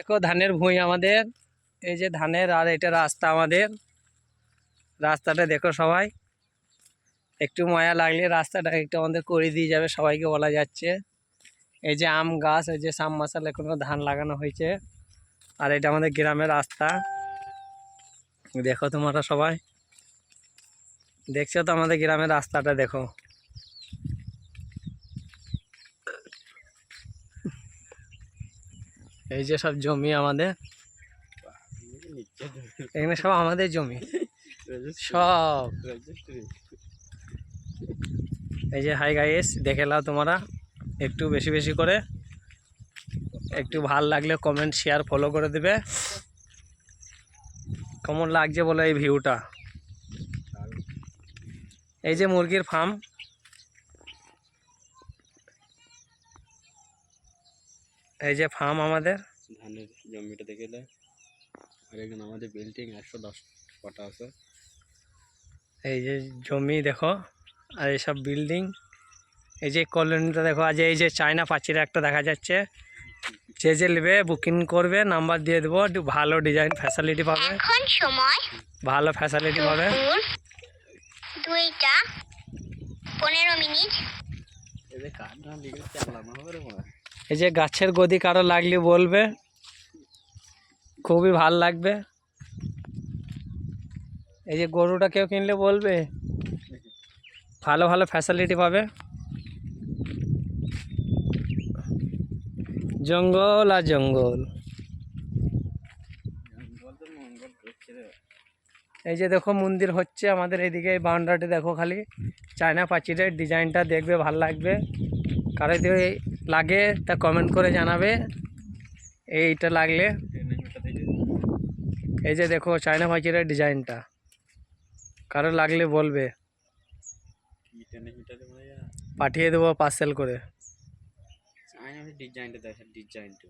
দেখো, ধানের ভুঁই আমাদের। এই যে ধানের আর এটা রাস্তা আমাদের। রাস্তাটা দেখো সবাই। একটু মায়া লাগলে রাস্তাটা একটু আমাদের করে দিয়ে যাবে, সবাইকে বলা যাচ্ছে। এই যে আম গাছ, এই যে সাম মাসাল, এখনও ধান লাগানো হয়েছে। আর এটা আমাদের গ্রামের রাস্তা। দেখো তোমরা সবাই। দেখছ তো আমাদের গ্রামের রাস্তাটা, দেখো। এই যে সব জমি আমাদের। এখানে সব আমাদের জমি। সব। এই যে হাই গাইস দেখে নাও তোমরা। একটু বেশি বেশি করে। একটু ভালো লাগলে কমেন্ট শেয়ার ফলো করে দেবে। কেমন লাগছে বলো এই ভিউটা এই যে মুরগির ফার্ম এই যে ফার্ম আমাদের। ধানের জমিটা দেখে আর এখানে আমাদের বিল্ডিং একশো দশ কটা আছে। এই যে জমি দেখো আর এইসব বিল্ডিং এই যে কলোনিটা দেখো আজ এই যে চায়না পাঁচির একটা দেখা যাচ্ছে। যে যে নেবে বুকিং করবে নাম্বার দিয়ে দেবো একটু ভালো ডিজাইন ফ্যাসিলিটি পাবে। এখন সময় ভালো ফ্যাসিলিটি পাবে। দুইটা পনেরো মিনিট। এই যে গাছের গদি কারও লাগলে বলবে, খুবই ভালো লাগবে। এই যে গরুটা কেউ কিনলে বলবে, ভালো ভালো ফ্যাসিলিটি পাবে। জঙ্গল আর জঙ্গল। এই যে দেখো মন্দির হচ্ছে আমাদের এইদিকে, এই বাউন্ডারিটি দেখো খালি। চায়না পাঁচিরের ডিজাইনটা দেখবে, ভালো লাগবে। কারও লাগে তা কমেন্ট করে জানাবে। এইটা লাগলে। এই যে দেখো চায়না পাঁচিরের ডিজাইনটা। কারও লাগলে বলবে। পাঠিয়ে দেবো পার্সেল করে। ডিজাইনটা দেখেন, ডিজাইনটা।